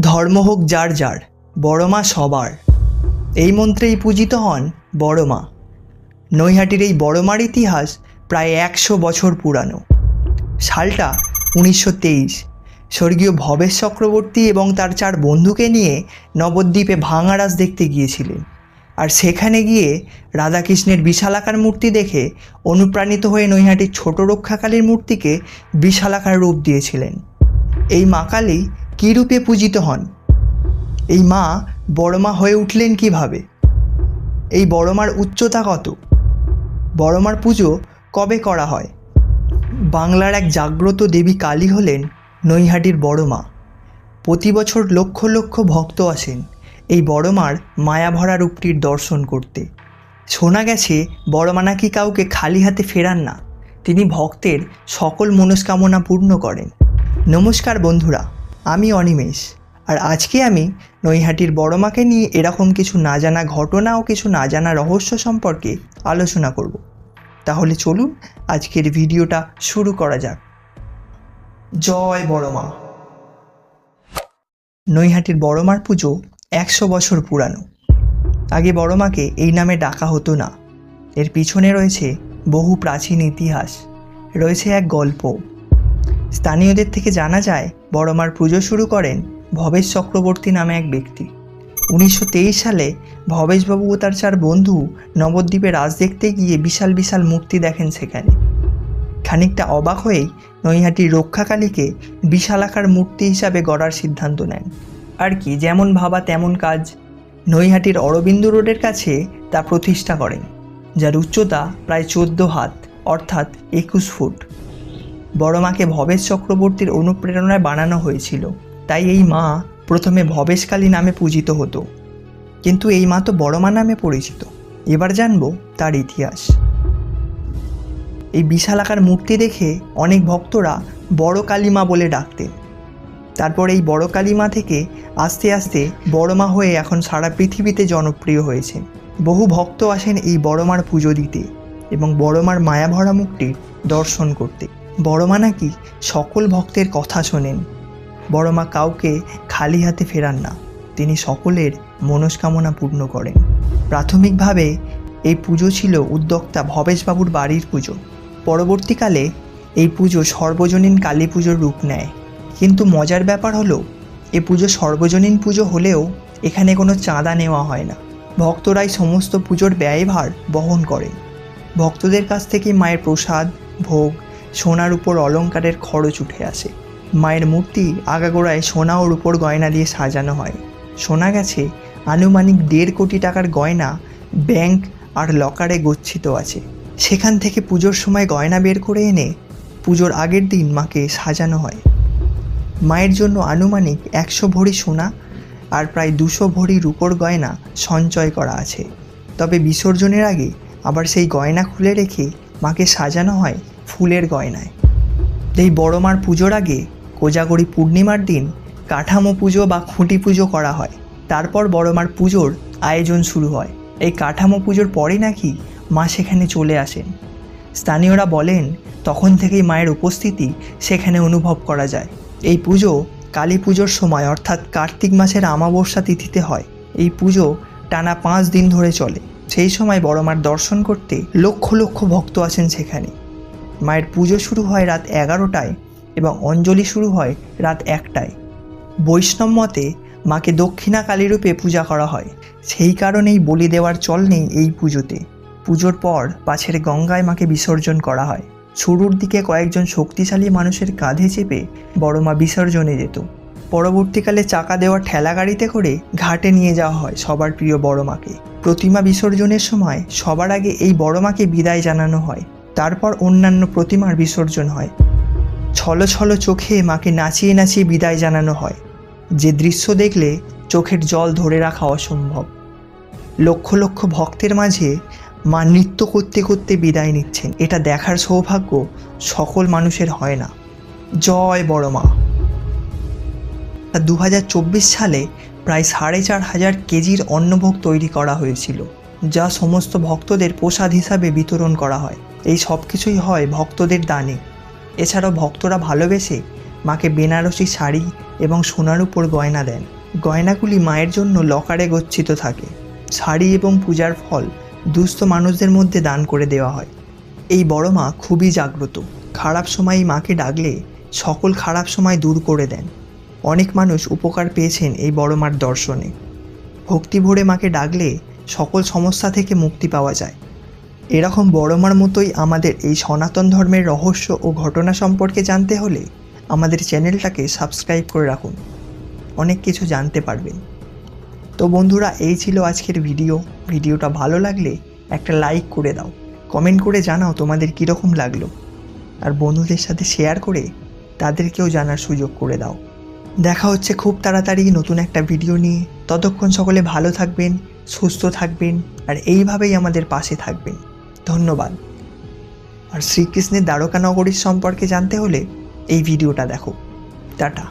ধর্ম হোক যার যার বড়মা সবার। এই মন্ত্রেই পূজিত হন বড়মা নৈহাটির এই বড়মার ইতিহাস প্রায় একশো বছর পুরানো। সালটা উনিশশো তেইশ। স্বর্গীয় ভবেশ চক্রবর্তী এবং তার চার বন্ধুকে নিয়ে নবদ্বীপে ভাঙারাজ দেখতে গিয়েছিলেন। আর সেখানে গিয়ে রাধাকৃষ্ণের বিশালাকার মূর্তি দেখে অনুপ্রাণিত হয়ে নৈহাটির ছোট রক্ষাকালীর মূর্তিকে বিশালাকার রূপ দিয়েছিলেন। এই মা কালী কী রূপে পূজিত হন? এই মা বড়মা হয়ে উঠলেন কীভাবে? এই বড়মার উচ্চতা কত? বড়মার পুজো কবে করা হয়? বাংলার এক জাগ্রত দেবী কালী হলেন নৈহাটির বড়মা। প্রতি বছর লক্ষ লক্ষ ভক্ত আসেন এই বড়মার মায়াভরা রূপটির দর্শন করতে। শোনা গেছে, বড়মা নাকি কাউকে খালি হাতে ফেরান না। তিনি ভক্তের সকল মনস্কামনা পূর্ণ করেন। নমস্কার বন্ধুরা। আমি অনিমেষ। আর আজকে আমি নৈহাটির বড়মাকে নিয়ে এরকম কিছু না জানা ঘটনা ও কিছু না জানা রহস্য সম্পর্কে আলোচনা করব। তাহলে চলুন আজকের ভিডিওটা শুরু করা যাক। জয় বড়মা নৈহাটির বড়মার পুজো একশো বছর পুরানো। আগে বড়মাকে এই নামে ডাকা হতো না। এর পিছনে রয়েছে বহু প্রাচীন ইতিহাস। রয়েছে এক গল্প। স্থানীয়দের থেকে জানা যায়, বড়মার পুজো শুরু করেন ভবেশ চক্রবর্তী নামে এক ব্যক্তি। উনিশশো তেইশ সালে ভবেশবাবু ও তার চার বন্ধু নবদ্বীপে রাজ দেখতে গিয়ে বিশাল বিশাল মূর্তি দেখেন সেখানে। খানিকটা অবাক হয়েই নৈহাটির রক্ষাকালীকে বিশালাকার মূর্তি হিসাবে গড়ার সিদ্ধান্ত নেন। আর কি যেমন ভাবা তেমন কাজ। নৈহাটির অরবিন্দ রোডের কাছে তা প্রতিষ্ঠা করেন, যার উচ্চতা প্রায় চোদ্দ হাত, অর্থাৎ একুশ ফুট। বড় মাকে ভবেশ চক্রবর্তীর অনুপ্রেরণায় বানানো হয়েছিল। তাই এই মা প্রথমে ভবেশকালী নামে পূজিত হতো। কিন্তু এই মা তো বড় মা নামে পরিচিত। এবার জানব তার ইতিহাস। এই বিশালাকার মূর্তি দেখে অনেক ভক্তরা বড় কালীমা বলে ডাকতেন। তারপর এই বড় কালীমা থেকে আস্তে আস্তে বড় মা হয়ে এখন সারা পৃথিবীতে জনপ্রিয় হয়েছে বহু ভক্ত আসেন এই বড় মার পুজো দিতে এবং বড় মার মায়াভরা মুখটির দর্শন করতে। বড় মা নাকি সকল ভক্তের কথা শোনেন। বড়মা কাউকে খালি হাতে ফেরান না, তিনি সকলের মনস্কামনা পূর্ণ করেন। প্রাথমিকভাবে এই পুজো ছিল উদ্যোক্তা ভবেশবাবুর বাড়ির পুজো। পরবর্তীকালে এই পুজো সর্বজনীন কালী পুজোর রূপ নেয়। কিন্তু মজার ব্যাপার হলো, এ পুজো সর্বজনীন পুজো হলেও এখানে কোনো চাঁদা নেওয়া হয় না। ভক্তরাই সমস্ত পুজোর ব্যয়ভার বহন করেন। ভক্তদের কাছ থেকে মায়ের প্রসাদ, ভোগ সোনার উপর অলংকারের খরচ উঠে আসে। মায়ের মূর্তি আগাগোড়ায় সোনা ও রূপোর গয়না দিয়ে সাজানো হয়। শোনা গেছে আনুমানিক দেড় কোটি টাকার গয়না ব্যাংক আর লকারে গচ্ছিত আছে। সেখান থেকে পুজোর সময় গয়না বের করে এনে পুজোর আগের দিন মাকে সাজানো হয়। মায়ের জন্য আনুমানিক একশো ভরি সোনা আর প্রায় দুশো ভরি রূপোর গয়না সঞ্চয় করা আছে। তবে বিসর্জনের আগে আবার সেই গয়না খুলে রেখে মাকে সাজানো হয় ফুলের গয়নায়। এই বড় মার পুজোর আগে কোজাগরি পূর্ণিমার দিন কাঠামো পুজো বা খুঁটি পুজো করা হয়। তারপর বড় মার পুজোর আয়োজন শুরু হয়। এই কাঠামো পুজোর পরে নাকি মা সেখানে চলে আসেন। স্থানীয়রা বলেন, তখন থেকেই মায়ের উপস্থিতি সেখানে অনুভব করা যায়। এই পুজো কালী পুজোর সময়, অর্থাৎ কার্তিক মাসের আমাবস্যা তিথিতে হয়। এই পুজো টানা পাঁচ দিন ধরে চলে। সেই সময় বড়মার দর্শন করতে লক্ষ লক্ষ ভক্ত আসেন সেখানে। মায়ের পুজো শুরু হয় রাত এগারোটায় এবং অঞ্জলি শুরু হয় রাত একটায়। বৈষ্ণব মতে মাকে দক্ষিণা কালী রূপে পূজা করা হয়। সেই কারণেই বলি দেওয়ার চল নেই এই পুজোতে। পুজোর পর পাছের গঙ্গায় মাকে বিসর্জন করা হয়। শুরুর দিকে কয়েকজন শক্তিশালী মানুষের কাঁধে চেপে বড় মা বিসর্জনে যেত। পরবর্তীকালে চাকা দেওয়া ঠেলা গাড়িতে করে ঘাটে নিয়ে যাওয়া হয় সবার প্রিয় বড় মাকে। প্রতিমা বিসর্জনের সময় সবার আগে এই বড় মাকে বিদায় জানানো হয়। তারপর অন্যান্য প্রতিমার বিসর্জন হয়। ছলো ছলো চোখে মাকে নাচিয়ে নাচিয়ে বিদায় জানানো হয়। যে দৃশ্য দেখলে চোখের জল ধরে রাখা অসম্ভব। লক্ষ লক্ষ ভক্তের মাঝে মা নৃত্য করতে করতে বিদায় নিচ্ছেন। এটা দেখার সৌভাগ্য সকল মানুষের হয় না। জয় বড় মা। দু হাজার চব্বিশ সালে প্রায় সাড়ে চার হাজার কেজির অন্নভোগ তৈরি করা হয়েছিল, যা সমস্ত ভক্তদের প্রসাদ হিসাবে বিতরণ করা হয়। এই সব কিছুই হয় ভক্তদের দানে। এছাড়াও ভক্তরা ভালোবেসে মাকে বেনারসি শাড়ি এবং সোনার উপর গয়না দেন। গয়নাগুলি মায়ের জন্য লকারে গচ্ছিত থাকে। শাড়ি এবং পূজার ফল দুস্থ মানুষদের মধ্যে দান করে দেওয়া হয়। এই বড় মা খুবই জাগ্রত। খারাপ সময় মাকে ডাকলে সকল খারাপ সময় দূর করে দেন। অনেক মানুষ উপকার পেয়েছেন এই বড় মার দর্শনে। ভক্তি ভরে মাকে ডাকলে সকল সমস্যা থেকে মুক্তি পাওয়া যায়। এরকম বড় মার মতোই আমাদের এই সনাতন ধর্মের রহস্য ও ঘটনা সম্পর্কে জানতে হলে আমাদের চ্যানেলটাকে সাবস্ক্রাইব করে রাখুন। অনেক কিছু জানতে পারবেন। তো বন্ধুরা, এই ছিল আজকের ভিডিও। ভিডিওটা ভালো লাগলে একটা লাইক করে দাও। কমেন্ট করে জানাও তোমাদের কীরকম লাগল। আর বন্ধুদের সাথে শেয়ার করে তাদেরকেও জানার সুযোগ করে দাও। দেখা হচ্ছে খুব তাড়াতাড়ি নতুন একটা ভিডিও নিয়ে। ততক্ষণ সকলে ভালো থাকবেন, সুস্থ থাকবেন, আর এইভাবেই আমাদের পাশে থাকবেন। ধন্যবাদ। আর শ্রীকৃষ্ণের দ্বারকা নগরীর সম্পর্কে জানতে হলে এই ভিডিওটা দেখো। টাটা।